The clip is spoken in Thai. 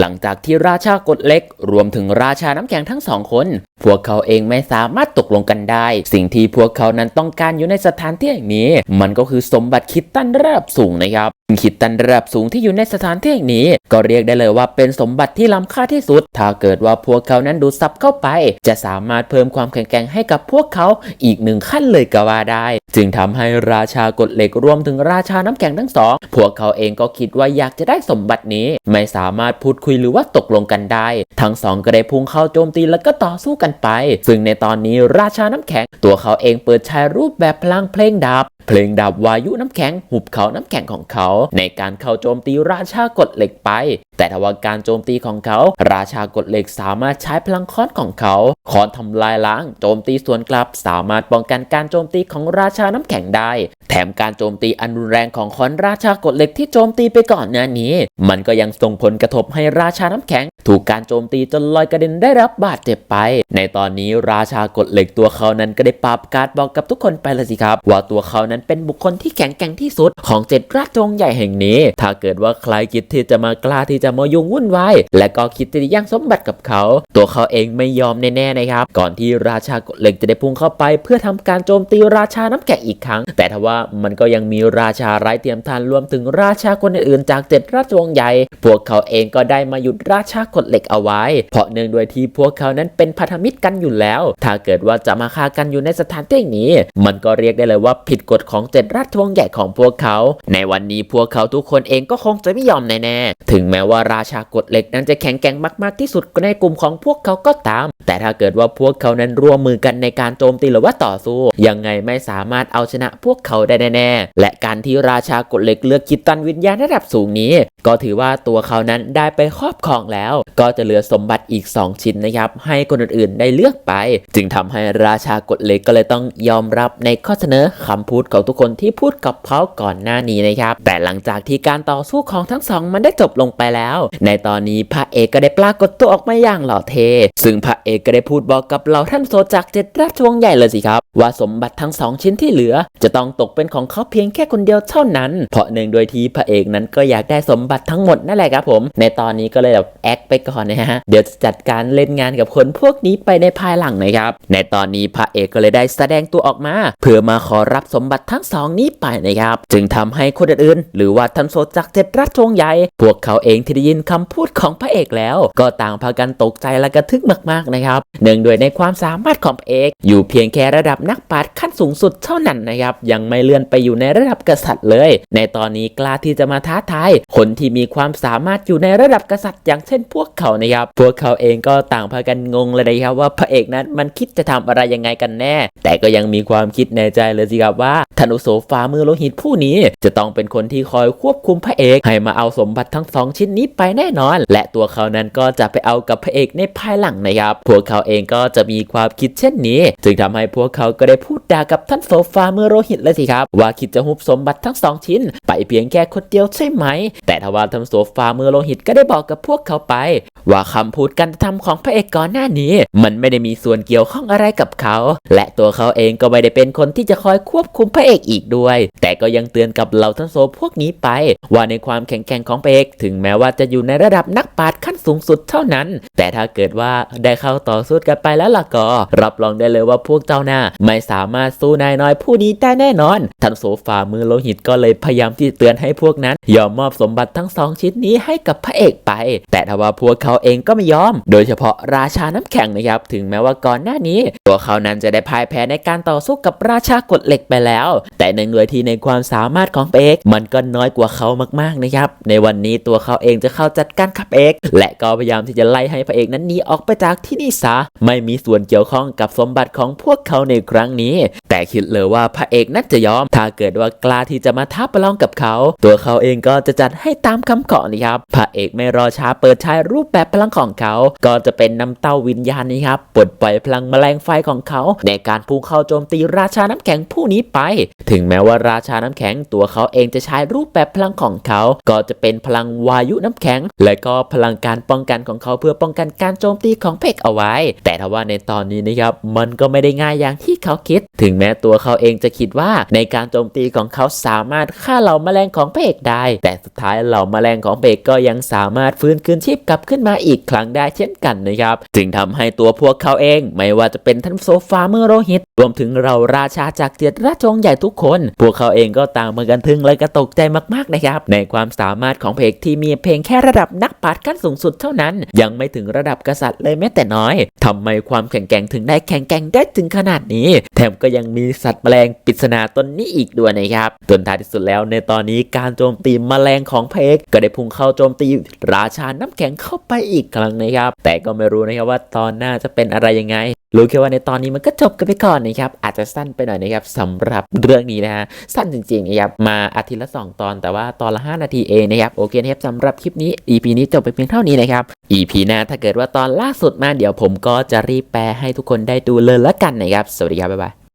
หลังจากที่ราชากฎเล็ก รวมถึงราชาน้ำแข็งทั้งสองคน พวกเขาเองไม่สามารถตกลงกันได้ สิ่งที่พวกเขานั้นต้องการอยู่ในสถานที่แห่งนี้ มันก็คือสมบัติคิดตันระดับสูงนะครับ คิดตันระดับสูงที่อยู่ในสถานที่แห่งนี้ ก็เรียกได้เลยว่าเป็นสมบัติที่ล้ำค่าที่สุด ถ้าเกิดว่าพวกเขานั้นดูดซับเข้าไป จะสามารถเพิ่มความแข็งแกร่งให้กับพวกเขาอีกหนึ่งขั้นเลยก็ว่าได้ จึงทำให้ราชากฎเหล็กรวมถึงราชาน้ำแข็งทั้งสอง พวกเขาเองก็คิดว่าอยากจะได้สมบัตินี้ ไม่สามารถพูดคุยหรือว่าตกลงกันได้ ทั้งสองก็ได้พุ่งเข้าโจมตีแล้วก็ต่อสู้กันไป ซึ่งในตอนนี้ราชาน้ำแข็งตัวเขาเองเปิดใช้รูปแบบพลังเพลงดาบเพลงดับวายุน้ำแข็งหุบเขาน้ำแข็งของเขา ในการเข้าโจมตีราชากฎเหล็กไป แต่ทว่าการโจมตีของเขา ราชากฎเหล็กสามารถใช้พลังค้อนของเขาค้อนทำลายล้าง โจมตีสวนกลับสามารถป้องกันการโจมตีของราชาน้ำแข็งได้ แถมการโจมตีอันรุนแรงของคอนราชากฎเหล็กที่โจมตีไปก่อนหน้านี้ มันก็ยังส่งผลกระทบให้ราชาน้ำแข็ง ถูกการโจมตีจนลอยกระเด็นได้รับบาดเจ็บไป ในตอนนี้ราชากฎเหล็กตัวเขานั้นก็ได้ปราบการบอกกับทุกคนไปเลยสิครับ ว่าตัวเขานั้นเป็นบุคคลที่แข็งแกร่งที่สุดของเจ็ดราชวงศ์ใหญ่แห่งนี้ ถ้าเกิดว่าใครคิดที่จะมากล้าที่จะมายุ่งวุ่นวายและก็คิดที่จะย่างสมบัติกับเขา ตัวเขาเองไม่ยอมแน่ๆนะครับ ก่อนที่ราชากฎเหล็กจะได้พุ่งเข้าไป เพื่อทำการโจมตีราชาน้ำแข็งอีกครั้ง แต่ทว่ามันก็ยังมีราชาไร้เทียมทานรวมถึงราชาคนอื่นๆจากเจ็ดราชวงศ์ใหญ่ พวกเขาเองก็ได้มาหยุดราชากฎเหล็กเอาไว้ เพราะเนื่องด้วยที่พวกเขานั้นเป็นพันธมิตรกันอยู่แล้ว ถ้าเกิดว่าจะมาฆ่ากันอยู่ในสถานที่นี้ มันก็เรียกได้เลยว่าผิดกฎของเจ็ดราชวงศ์ใหญ่ของพวกเขา ในวันนี้พวกเขาทุกคนเองก็คงจะไม่ยอมแน่ๆถึงแม้ว่าราชากฎเหล็กนั้นจะแข็งแกร่งมากๆที่สุดในกลุ่มของพวกเขาก็ตาม แต่ถ้าเกิดว่าพวกเขานั้นร่วมมือกันในการโจมตีหรือว่าต่อสู้ยังไงไม่สามารถเอาชนะพวกเขาได้แน่ๆ และการที่ราชากฎเหล็กเลือกคิดตันวิญญาณระดับสูงนี้ ก็ถือว่าตัวเขานั้นได้ไปครอบครองแล้ว ก็จะเหลือสมบัติอีก 2 ชิ้นนะครับ ให้คนอื่นๆได้เลือกไป จึงทำให้ราชากฎเหล็กก็เลยต้องยอมรับในข้อเสนอคำพูดของทุกคนที่พูดกับเขาก่อนหน้านี้นะครับ แต่หลังจากที่การต่อสู้ของทั้งสองมันได้จบลงไปแล้ว ในตอนนี้พระเอกก็ได้ปรากฏตัวออกมาอย่างหล่อเท ซึ่งพระเอกก็ได้พูดบอกกับเราท่านโซจากเจ็ดราชวงศ์ใหญ่เลยสิครับ ว่าสมบัติทั้งสองชิ้นที่เหลือ จะต้องตกเป็นของเขาเพียงแค่คนเดียวเท่านั้น เพราะเนื่งโดยที่พระเอกนั้นก็อยากได้สมบัติทั้งหมดนั่นแหละครับผม ในตอนนี้ก็เลยแบบแอคไปก่อนนะฮะ เดี๋ยวจะจัดการเล่นงานกับคนพวกนี้ไปในภายหลังนะครับ ในตอนนี้พระเอกก็เลยได้แสดงตัวออกมา เพื่อมาขอรับสมบัติทั้งสองนี้ไปนะครับ จึงทำให้คนอื่นๆหรือว่าท่านโซจากเจ็ดราชวงใหญ่พวกเขาเองที่ได้ยินคำพูดของพระเอกแล้ว ก็ต่างพากันตกใจและกระทึกมากๆนะครับเนื่องด้วยในความสามารถของพระเอก อยู่เพียงแค่ระดับนักปราชญ์ขั้นสูงสุดเท่านั้นนะครับยังไม่เลือนไปอยู่ในระดับกษัตริย์เลย ในตอนนี้กล้าที่จะมาท้าทายคนที่มีความสามารถอยู่ในระดับกษัตริย์ อย่างเช่นพวกเขานะครับ พวกเขาเองก็ต่างพากันงงเลยนะครับว่าพระเอกนั้นมันคิดจะทำอะไรยังไงกันแน่ แต่ก็ยังมีความคิดในใจเลยสิครับว่า ธนุโสฟ้ามือโลหิตผู้นี้ จะต้องเป็นคนที่คอยควบคุมพระเอก ให้มาเอาสมบัติทั้งสองชิ้นนี้ไปแน่นอน และตัวเขานั้นก็จะไปเอากับพระเอกในภายหลังนะครับ พวกเขาเองก็จะมีความคิดเช่นนี้ จึงทำให้พวกเขาก็ได้พูดด่ากับท่านโซฟามือโลหิตเลยสิครับ ว่าคิดจะฮุบสมบัติทั้งสองชิ้น ไปเพียงแค่คนเดียวใช่ไหม แต่ทว่าท่านโซฟามือโลหิตก็ได้บอกกับพวกเขาไป ว่าคำพูดการกระทำของพระเอกก่อนหน้านี้ มันไม่ได้มีส่วนเกี่ยวข้องอะไรกับเขา และตัวเขาเองก็ไม่ได้เป็นคนที่จะคอยควบคุมพระเอกอีกด้วย แต่ก็ยังเตือนกับเหล่าท่านโซพวกนี้ไป ว่าในความแข็งแกร่งของพระเอกถึงแม้ว่าจะอยู่ในระดับนักปราชญ์ขั้นสูงสุดเท่านั้น แต่ถ้าเกิดว่าได้เข้าต่อสู้กันไปแล้วล่ะก็รับรองได้เลยว่าพวกเจ้าหน้า ไม่สามารถสู้นายน้อยผู้นี้ได้แน่นอนท่านโซฟามือโลหิตก็เลยพยายามที่เตือนให้พวกนั้นยอมมอบสมบัติทั้งสองชิ้นนี้ให้กับพระเอกไป แต่ทว่าพวกเขาเองก็ไม่ยอม โดยเฉพาะราชาน้ำแข็งนะครับ ถึงแม้ว่าก่อนหน้านี้ ตัวเขานั้นจะได้พ่ายแพ้ในการต่อสู้กับราชากฎเหล็กไปแล้ว แต่ในหน่วยที่ในความสามารถของเอกมันก็น้อยกว่าเขามากๆนะครับ ในวันนี้ตัวเขาเองจะเข้าจัดการขับเอกและก็พยายามที่จะไล่ให้พระเอกนั้นหนีออกไปจากที่นี่ซะไม่มีส่วนเกี่ยวข้องกับสมบัติของพวกเขาในครั้งนี้ แต่คิดเลยว่าพระเอกนั้นจะยอม ถ้าเกิดว่ากล้าที่จะมาท้าประลองกับเขา ตัวเขาเองก็จะจัดให้ตามคำขอนะครับพระเอกไม่รอช้าเปิดใช้รูปแบบพลังของเขา ก็จะเป็นน้ำเต้าวิญญาณนี้ครับปลดปล่อยพลังแมลงไฟของเขา ในการพุ่งเข้าโจมตีราชาน้ำแข็งผู้นี้ไป ถึงแม้ว่าราชาน้ำแข็งตัวเขาเองจะใช้รูปแบบพลังของเขา ก็จะเป็นพลังวายุน้ำแข็ง และก็พลังการป้องกันของเขาเพื่อป้องกันการโจมตีของเพกเอาไว้ แต่ถ้าว่าในตอนนี้นะครับมันก็ไม่ได้ง่ายอย่างที่เขาคิด ถึงแม้ตัวเขาเองจะคิดว่าในการโจมตีของเขาสามารถฆ่าเหล่าแมลงของเพกได้แต่สุดท้ายเหล่าแมลงของเพกก็ยังสามารถฟื้นคืนชีพกลับขึ้นมาอีกครั้งได้เช่นกันนะครับ จึงทำให้ตัวพวกเขาเอง ไม่ว่าจะเป็นท่านโซฟาเมอร์โรหิต รวมถึงเราราชาจากเจ็ดราชวงศ์ใหญ่ทุกคน พวกเขาเองก็ต่างมากันทึ่งและก็ตกใจมากๆนะครับ ในความสามารถของเพกที่มีเพียงแค่ระดับนักปราชญ์ขั้นสูงสุดเท่านั้น ยังไม่ถึงระดับกษัตริย์เลยแม้แต่น้อยทำไมความแข็งแกร่งถึงได้แข็งแกร่งได้ถึงขนาดนี้ แถมก็ยังมีสัตว์แมลงปริศนาตนนี้อีกด้วยนะครับจนท้ายที่สุดแล้วในตอนนี้การโจมตีแมลงของเพกก็ได้พุ่งเข้าโจมตีราชาน้ำแข็งเข้าไปอีกครั้งนะครับ แต่ก็ไม่รู้นะครับว่าตอนหน้าจะเป็นอะไรยังไงรู้แค่ว่าในตอนนี้มันก็จบกันไปก่อนนะครับ อาจจะสั้นไปหน่อยนะครับสำหรับเรื่องนี้นะฮะสั้นจริงๆนะครับมาอาทิตย์ละ 2 ตอนแต่ว่าตอนละ 5 นาทีเองนะครับโอเคนะครับสำหรับคลิปนี้ EP นี้จบไปเพียงเท่านี้นะครับ EP หน้าถ้าเกิดว่าตอนล่าสุดมาเดี๋ยวผมก็จะรีบแปลให้ทุกคนได้ดูเลยละกันนะครับ สวัสดีครับบ๊ายบาย